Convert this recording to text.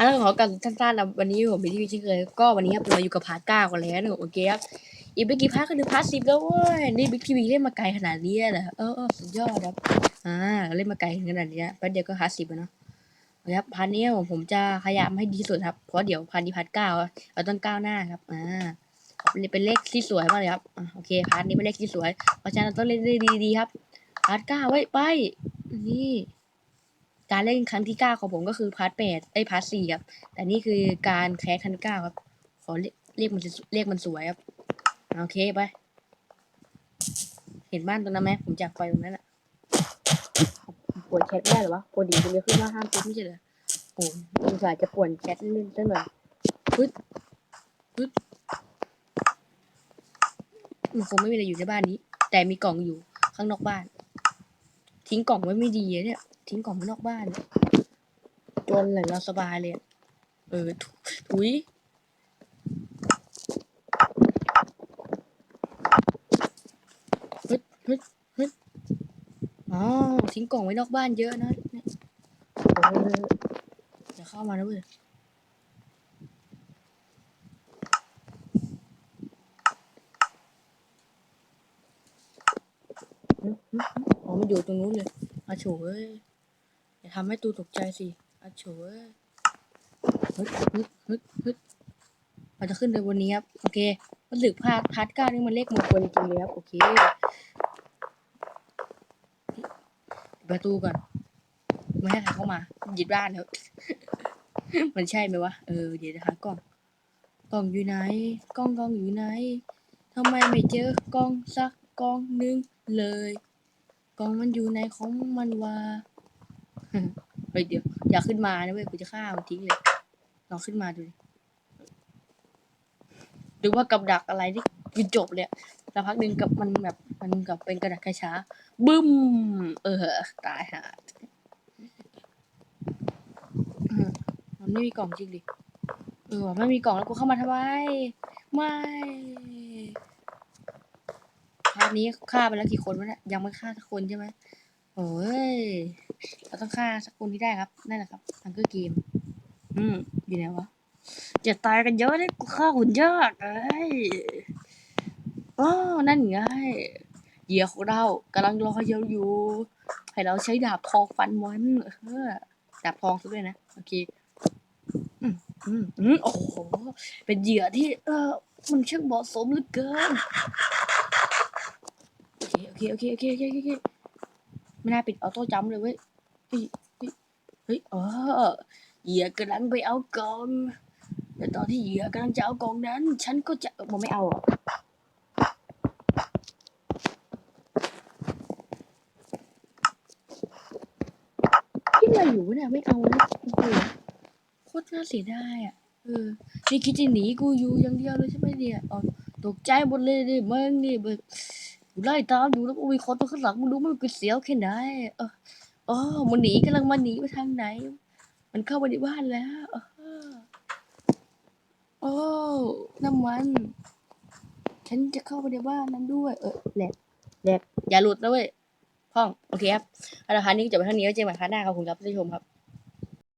อะแล้วขอกลับสั้นๆนะวันนี้ผมเป็นที่เช่นเคยก็วันนี้ครับเราอยู่กับพาร์ทเก้ากันแล้วนะโอเคครับอีกไม่กี่พาร์ทก็ถึงพาร์ทสิบแล้วเว้ยนี่บิ๊กทีวีเล่นมาไกลขนาดนี้เหรอเออสุดยอดครับอ่าเล่นมาไกลขนาดนี้แป๊บเดียวก็พาร์ทสิบแล้วเนาะโอเคครับพาร์ทนี้ผมผมจะพยายามให้ดีที่สุดครับเพราะเดี๋ยวพาร์ทนี้พาร์ทเก้าเราต้องก้าวหน้าครับอ่าเป็นเลขที่สวยมากเลยครับอโอเคพาร์ทนี้เป็นเลขที่สวยเพราะฉะนั้นต้องเล่นได้ดีๆครับพาร์ทเก้าไว้ไปนี่ การเล่นครั้งที่เก้าของผมก็คือพาร์ทแปดไอ้ยพาร์ทสี่ครับ แต่นี่คือการแคสครั้งที่เก้าครับ ขอเรียกเรียกมันเรียกมันสวยครับ โอเคไป เห็นบ้านตรงนั้นไหมผมจากไปตรงนั้นอะปวดแคสไม่ได้เหรอวะปวดดีมันจะขึ้นว่าห้ามปุ๊บไม่ใช่เหรอโอ้ยสงสัยจะปวดแคสเล่นๆซะหน่อยปึ๊ดปึ๊ดมันคงไม่มีอะไรอยู่ในบ้านนี้ แต่มีกล่องอยู่ข้างนอกบ้าน ทิ้งกล่องไว้ไม่ดีอะเนี่ย ทิ้งกล่องไว้นอกบ้านเนี่ยจนเลยเราสบายเลย เออถุถุยฮึดฮึดฮึดอ๋อ ทิ้งกล่องไว้นอกบ้านเยอะนะเนี่ยเอออย่าเข้ามานะเว้ยฮึดฮึดฮึด อ๋อมันอยู่ตรงนู้นเลยอาโฉเอ้ยอย่าทำให้ตูตกใจสิอาโฉเอ้ยฮึดฮึดฮึดฮึดเราจะขึ้นไปบนนี้ครับ โอเคมันสึกพาร์ทพาร์ทเก้านี่มันเลขมงคลจริงเลยครับ โอเคประตูก่อน ไม่ให้ใครเข้ามายึดบ้านเถอะมันใช่ไหมวะ เออ เดี๋ยวจะหากล้อง กล้องอยู่ไหน กล้องกล้องอยู่ไหนทำไมไม่เจอกล้องสักกล้องหนึงเลย กองมันอยู่ในของมันวะเฮ้ยเดี๋ยว อย่าขึ้นมานะเว้ยกูจะฆ่ามันทิ้งเลยลองขึ้นมาดูดิหรือว่ากับดักอะไรที่คือจบเลยอะแล้วพักหนึ่งกับมันแบบมันกับเป็นกระดาษกระช้าบึ้ม เออ ตายห่ามันไม่มีกล่องจริงดิเออไม่มีกล่องแล้วกูเข้ามาทำไม ไม่ นี้ฆ่าไปแล้วกี่คนวะเนี่ยยังไม่ฆ่าสักคนใช่ไหมโอ้ยเราต้องฆ่าสักคนที่ได้ครับนั่นแหละครับอังเกอร์เกม อืมอยู่ไหนวะจะตายกันเยอะเลยกูฆ่าหุ่นยากเอ้ยอ๋อนั่นไงเหยื่อของเรากำลังรอเราอยู่ ให้เราใช้ดาบทองฟันมันเออดาบทองซะด้วยนะโอเคอืมอืมอืมโอ้โหเป็นเหยื่อที่ เออมันช่างเหมาะสมเหลือเกิน เคโอเคโอเคโอเคโอเคโอเคไม่น่าปิดออโต้จัมเลยเว้ยเฮ้ยเฮ้ยเออเหยื่อกำลังไปเอากองแต่ตอนที่เหยื่อกำลังจะเอากองนั้น ฉันก็จะมันไม่เอาอะคิดอะไรอยู่เนี่ยไม่เอานะโอ้โคตรน่าเสียดายอะเออนี่คิดจะหนีกูอยู่อย่างเดียวเลยใช่ไหมเนี่ยอ๋อตกใจหมดเลยดิมึงนี่แบบกู ไล่ตามอยู่แล้วมีคนตัวข้างหลังมึงรู้ไหมมันกูเสียวแค่ไหนเอออ๋อมันหนีกำลังมาหนีไปทางไหน มันเข้ามาในบ้านแล้วออโอ้น้ำมัน ฉันจะเข้าไปในบ้านนั้นด้วย เออแหลกแหลกอย่าหลุดนะเว้ยพ่อง โอเคครับอาละครับนี่จบไปเท่านี้ไว้เจอกันครั้งหน้าครับคุณครับท่านผู้ชมครับ